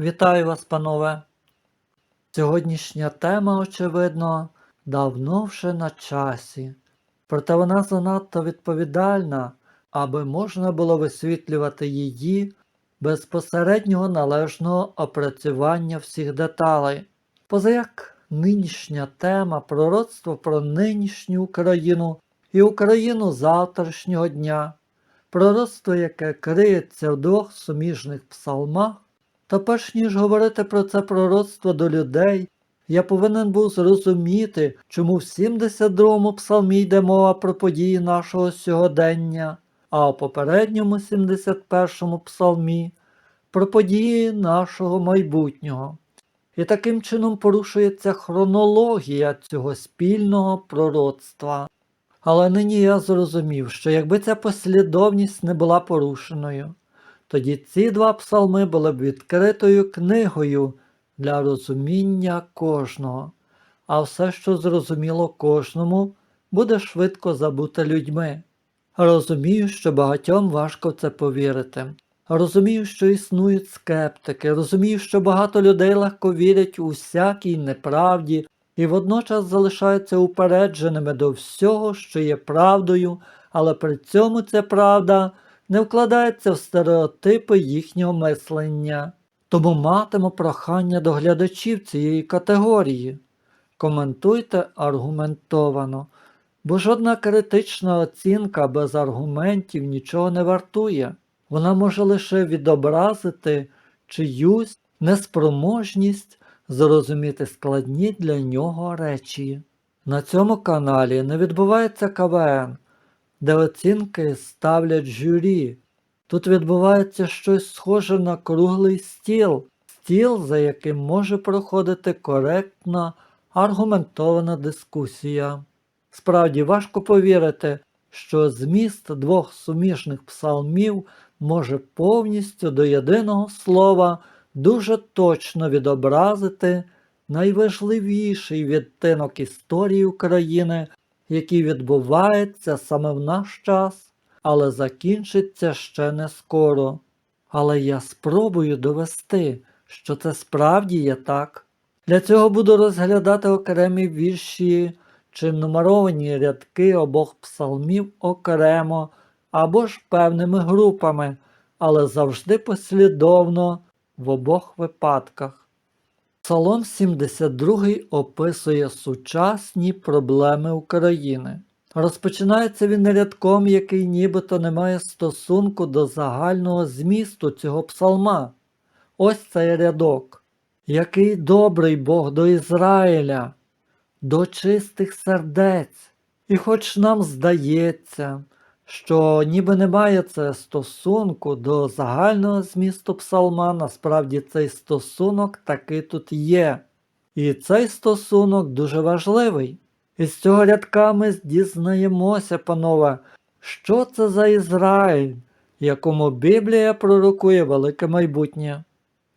Вітаю вас, панове. Сьогоднішня тема, очевидно, давно вже на часі, проте вона занадто відповідальна, аби можна було висвітлювати її без посереднього належного опрацювання всіх деталей. Позаяк нинішня тема пророцтво про нинішню Україну і Україну завтрашнього дня, пророцтво, яке криється в двох суміжних псалмах, та перш ніж говорити про це пророцтво до людей, я повинен був зрозуміти, чому в 72-му псалмі йде мова про події нашого сьогодення, а у попередньому 71-му псалмі про події нашого майбутнього. І таким чином порушується хронологія цього спільного пророцтва. Але нині я зрозумів, що якби ця послідовність не була порушеною, тоді ці два псалми були б відкритою книгою для розуміння кожного, а все, що зрозуміло кожному, буде швидко забуте людьми. Розумію, що багатьом важко в це повірити. Розумію, що існують скептики, розумію, що багато людей легко вірять у всякій неправді і водночас залишаються упередженими до всього, що є правдою, але при цьому ця правда не вкладається в стереотипи їхнього мислення. Тому матиму прохання до глядачів цієї категорії. Коментуйте аргументовано, бо жодна критична оцінка без аргументів нічого не вартує. Вона може лише відобразити чиюсь неспроможність зрозуміти складні для нього речі. На цьому каналі не відбувається КВН, де оцінки ставлять журі. Тут відбувається щось схоже на круглий стіл, стіл, за яким може проходити коректна, аргументована дискусія. Справді важко повірити, що зміст двох суміжних псалмів може повністю до єдиного слова дуже точно відобразити найважливіший відтинок історії України, який відбувається саме в наш час, але закінчиться ще не скоро. Але я спробую довести, що це справді є так. Для цього буду розглядати окремі вірші чи нумеровані рядки обох псалмів окремо або ж певними групами, але завжди послідовно в обох випадках. Псалом 72 описує сучасні проблеми України. Розпочинається він рядком, який нібито не має стосунку до загального змісту цього псалма. Ось цей рядок. Який добрий Бог до Ізраїля, до чистих сердець. І хоч нам здається, що ніби немає це стосунку до загального змісту псалма, насправді цей стосунок таки тут є. І цей стосунок дуже важливий. Із цього рядка ми дізнаємося, панове, що це за Ізраїль, якому Біблія пророкує велике майбутнє.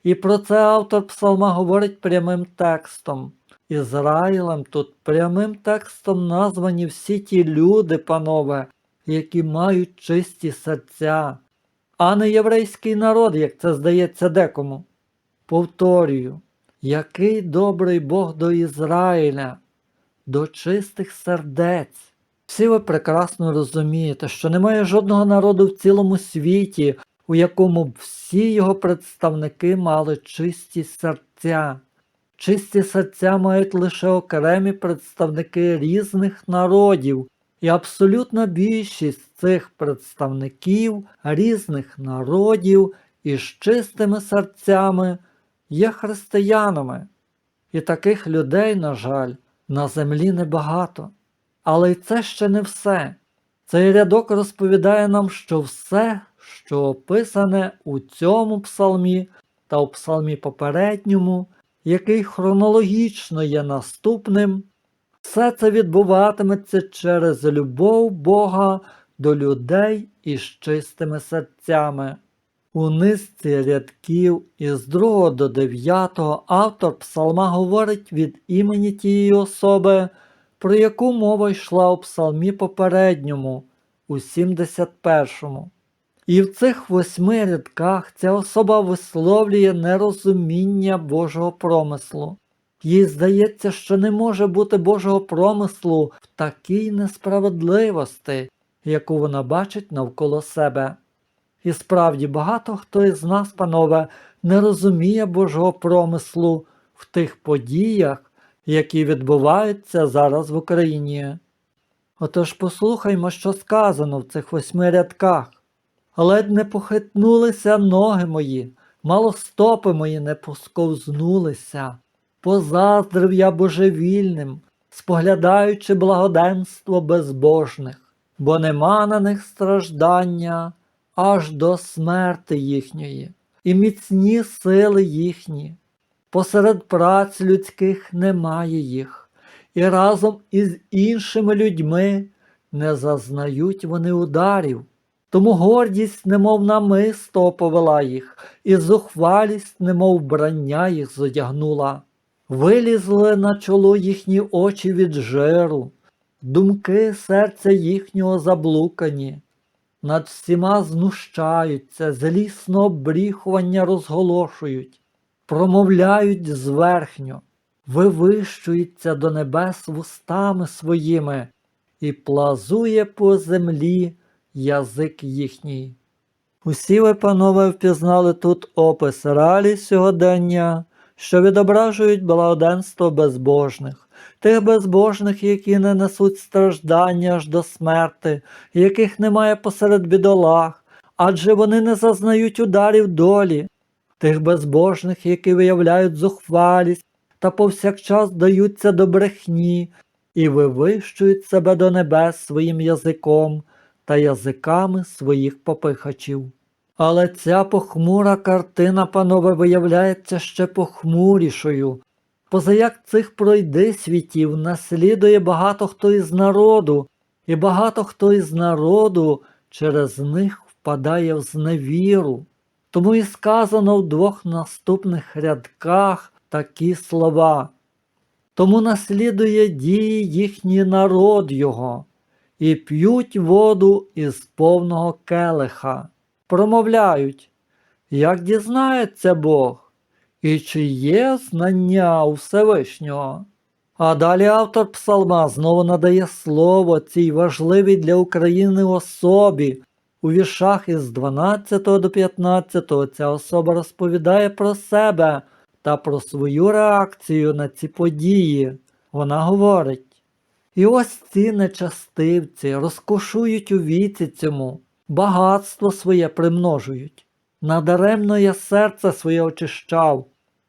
І про це автор псалма говорить прямим текстом. Ізраїлем тут прямим текстом названі всі ті люди, панове, які мають чисті серця, а не єврейський народ, як це здається декому. Повторюю, який добрий Бог до Ізраїля, до чистих сердець. Всі ви прекрасно розумієте, що немає жодного народу в цілому світі, у якому б всі його представники мали чисті серця. Чисті серця мають лише окремі представники різних народів, і абсолютна більшість цих представників різних народів із чистими серцями є християнами. І таких людей, на жаль, на землі небагато. Але й це ще не все. Цей рядок розповідає нам, що все, що описане у цьому псалмі та у псалмі попередньому, який хронологічно є наступним, все це відбуватиметься через любов Бога до людей із чистими серцями. У низці рядків із 2 до 9 автор псалма говорить від імені тієї особи, про яку мова йшла у псалмі попередньому, у 71-му. І в цих восьми рядках ця особа висловлює нерозуміння Божого промислу. Їй здається, що не може бути Божого промислу в такій несправедливості, яку вона бачить навколо себе. І справді багато хто із нас, панове, не розуміє Божого промислу в тих подіях, які відбуваються зараз в Україні. Отож послухаймо, що сказано в цих восьми рядках. Ледь не похитнулися ноги мої, мало стопи мої не посковзнулися. Позаздрив я божевільним, споглядаючи благоденство безбожних, бо нема на них страждання аж до смерти їхньої, і міцні сили їхні. Посеред праць людських немає їх, і разом із іншими людьми не зазнають вони ударів. Тому гордість, немов намисто повела їх, і зухвалість, немов вбрання їх зодягнула. Вилізли на чоло їхні очі від жиру, думки серця їхнього заблукані, над всіма знущаються, злісно обріхування розголошують, промовляють зверхньо, вивищуються до небес вустами своїми, і плазує по землі язик їхній. Усі ви, панове, впізнали тут опис реалій сьогодення, що відображують благоденство безбожних, тих безбожних, які не несуть страждання аж до смерти, яких немає посеред бідолах, адже вони не зазнають ударів долі, тих безбожних, які виявляють зухвалість та повсякчас даються до брехні і вивищують себе до небес своїм язиком та язиками своїх попихачів. Але ця похмура картина, панове, виявляється ще похмурішою. Позаяк цих пройди світів наслідує багато хто із народу, і багато хто із народу через них впадає в зневіру. Тому і сказано в двох наступних рядках такі слова. Тому наслідує дії їхній народ його, і п'ють воду із повного келиха, промовляють, як дізнається Бог, і чи є знання у Всевишнього. А далі автор псалма знову надає слово цій важливій для України особі. У віршах із 12 до 15 ця особа розповідає про себе та про свою реакцію на ці події. Вона говорить. І ось ці нечастивці розкошують у віці цьому, багатство своє примножують. Надаремно я серце своє очищав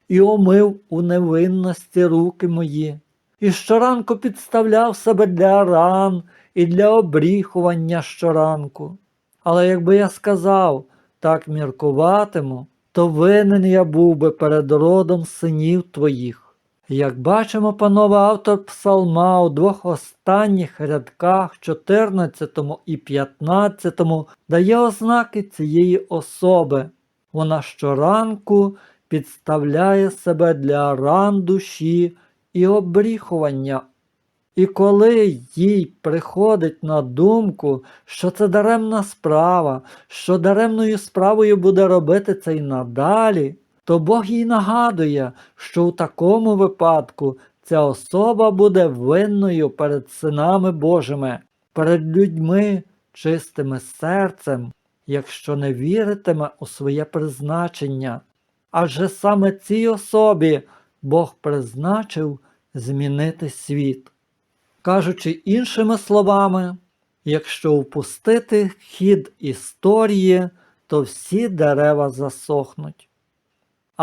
і омив у невинності руки мої, і щоранку підставляв себе для ран і для обріхування щоранку. Але якби я сказав, так міркуватиму, то винен я був би перед родом синів твоїх. Як бачимо, панове автор псалма у двох останніх рядках, 14 і 15, дає ознаки цієї особи. Вона щоранку підставляє себе для ран душі і обріхування. І коли їй приходить на думку, що це даремна справа, що даремною справою буде робити це й надалі, то Бог їй нагадує, що у такому випадку ця особа буде винною перед синами Божими, перед людьми чистими серцем, якщо не віритиме у своє призначення. Адже саме цій особі Бог призначив змінити світ. Кажучи іншими словами, якщо впустити хід історії, то всі дерева засохнуть.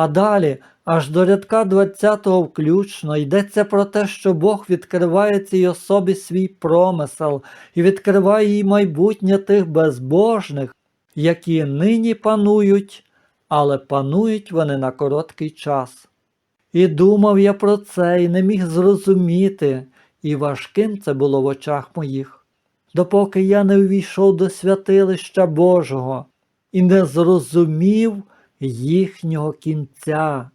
А далі, аж до рядка 20 включно, йдеться про те, що Бог відкриває цій особі свій промисел і відкриває їй майбутнє тих безбожних, які нині панують, але панують вони на короткий час. І думав я про це, і не міг зрозуміти, і важким це було в очах моїх, допоки я не увійшов до святилища Божого і не зрозумів їхнього кінця.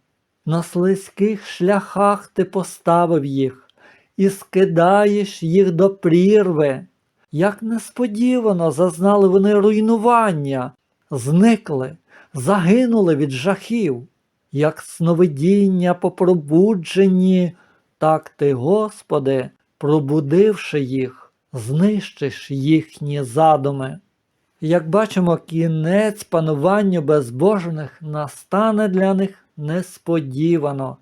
На слизьких шляхах ти поставив їх і скидаєш їх до прірви. Як несподівано зазнали вони руйнування, зникли, загинули від жахів, як сновидіння по пробудженні, так ти, Господи, пробудивши їх, знищиш їхні задуми. Як бачимо, кінець пануванню безбожних настане для них несподівано.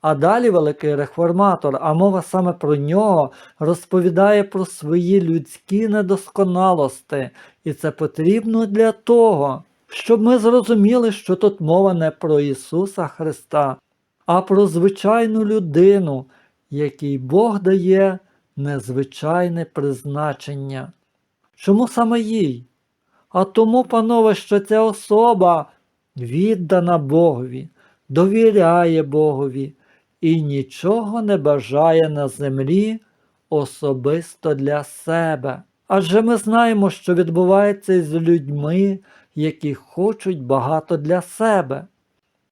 А далі великий реформатор, а мова саме про нього, розповідає про свої людські недосконалості, і це потрібно для того, щоб ми зрозуміли, що тут мова не про Ісуса Христа, а про звичайну людину, якій Бог дає незвичайне призначення. Чому саме їй? А тому, панове, що ця особа віддана Богові, довіряє Богові і нічого не бажає на землі особисто для себе. Адже ми знаємо, що відбувається із людьми, які хочуть багато для себе.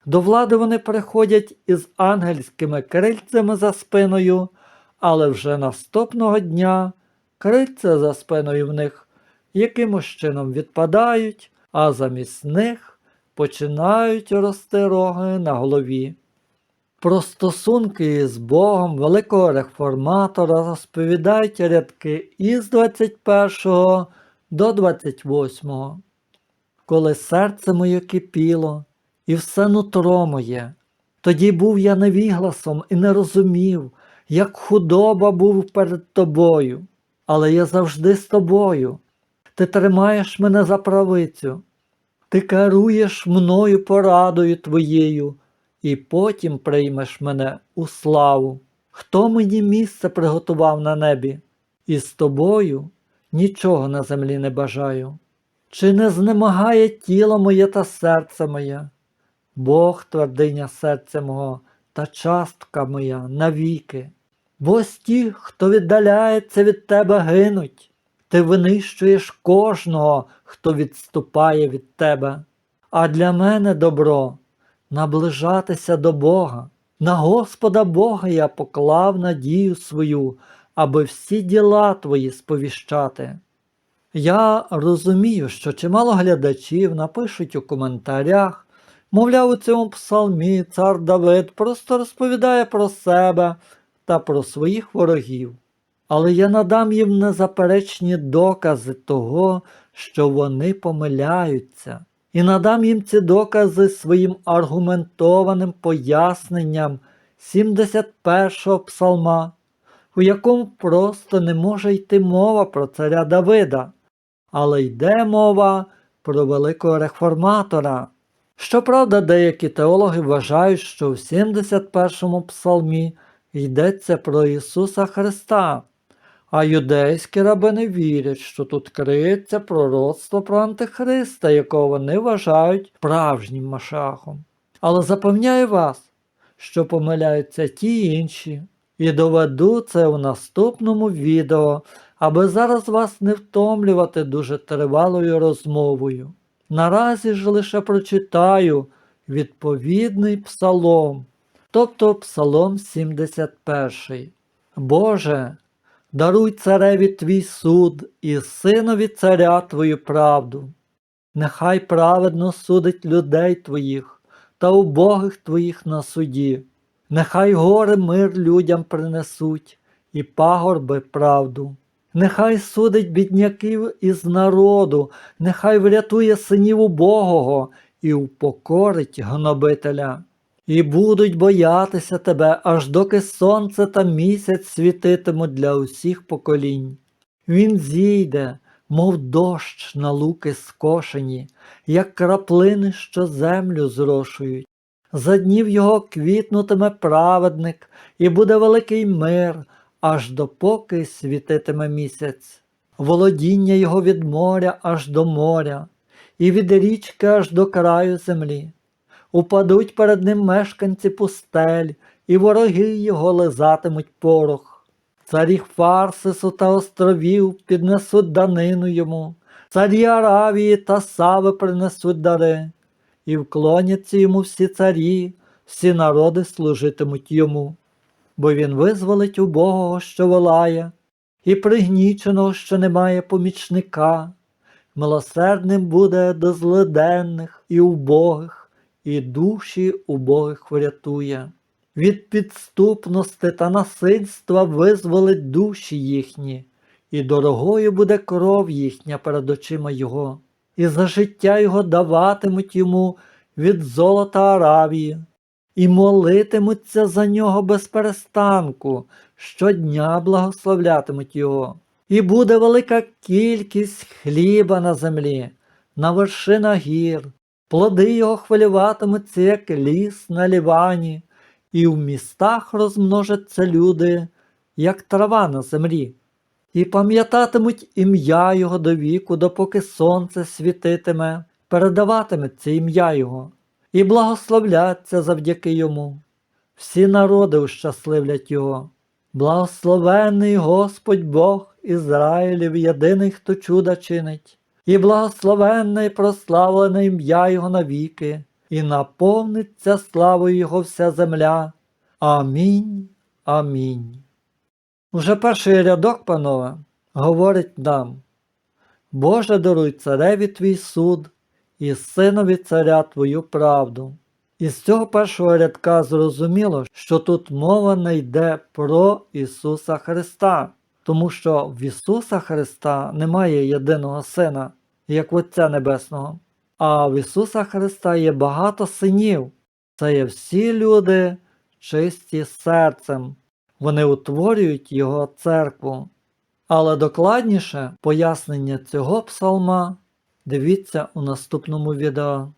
До влади вони приходять із ангельськими крильцями за спиною, але вже наступного дня крильця за спиною в них якимось чином відпадають, а замість них починають рости роги на голові. Про стосунки з Богом великого реформатора розповідають рядки із 21 до 28. Коли серце моє кипіло, і все нутро моє, тоді був я невігласом і не розумів, як худоба був перед тобою, але я завжди з тобою. Ти тримаєш мене за правицю, ти керуєш мною порадою твоєю, і потім приймеш мене у славу. Хто мені місце приготував на небі, і з тобою нічого на землі не бажаю. Чи не знемагає тіло моє та серце моє? Бог твердиня серця мого та частка моя навіки. Бо ті, хто віддаляється від тебе, гинуть. Ти винищуєш кожного, хто відступає від тебе. А для мене добро наближатися до Бога. На Господа Бога я поклав надію свою, аби всі діла твої сповіщати. Я розумію, що чимало глядачів напишуть у коментарях, мовляв, у цьому псалмі цар Давид просто розповідає про себе та про своїх ворогів. Але я надам їм незаперечні докази того, що вони помиляються, і надам їм ці докази своїм аргументованим поясненням 71-го псалма, у якому просто не може йти мова про царя Давида, але йде мова про великого реформатора. Щоправда, деякі теологи вважають, що в 71-му псалмі йдеться про Ісуса Христа, а юдейські рабини вірять, що тут криється пророцтво про Антихриста, якого вони вважають справжнім Машахом. Але запевняю вас, що помиляються ті інші, і доведу це в наступному відео, аби зараз вас не втомлювати дуже тривалою розмовою. Наразі ж лише прочитаю відповідний псалом, тобто Псалом 71. Боже, даруй цареві твій суд і синові царя твою правду. Нехай праведно судить людей твоїх та убогих твоїх на суді. Нехай гори мир людям принесуть, і пагорби правду. Нехай судить бідняків із народу, нехай врятує синів убогого і упокорить гнобителя. І будуть боятися тебе, аж доки сонце та місяць світитимуть для усіх поколінь. Він зійде, мов дощ на луки скошені, як краплини, що землю зрошують. За днів його квітнутиме праведник, і буде великий мир, аж допоки світитиме місяць. Володіння його від моря аж до моря, і від річки аж до краю землі. Упадуть перед ним мешканці пустель, і вороги його лизатимуть порох. Царі Фарсису та островів піднесуть данину йому, царі Аравії та Сави принесуть дари, і вклоняться йому всі царі, всі народи служитимуть йому. Бо він визволить убогого, що волає, і пригніченого, що немає помічника, милосердним буде до злиденних і убогих, і душі убогих врятує. Від підступності та насильства визволить душі їхні, і дорогою буде кров їхня перед очима його, і за життя його даватимуть йому від золота Аравії, і молитимуться за нього без перестанку, щодня благословлятимуть його. І буде велика кількість хліба на землі, на вершинах гір, плоди його хвилюватимуться, як ліс на лівані, і в містах розмножаться люди, як трава на землі, і пам'ятатимуть ім'я його до віку, допоки сонце світитиме, передаватиметься ім'я його, і благословляться завдяки йому. Всі народи ущасливлять його. Благословений Господь Бог Ізраїлів, єдиний, хто чуда чинить, і благословенне і прославлене ім'я Його навіки, і наповниться славою Його вся земля. Амінь. Амінь. Уже перший рядок, панове, говорить нам: Боже, даруй цареві твій суд і синові царя твою правду. Із цього першого рядка зрозуміло, що тут мова не йде про Ісуса Христа, тому що в Ісуса Христа немає єдиного Сина, як в Отця Небесного, а в Ісуса Христа є багато синів. Це є всі люди чисті серцем, вони утворюють Його церкву. Але докладніше пояснення цього псалма дивіться у наступному відео.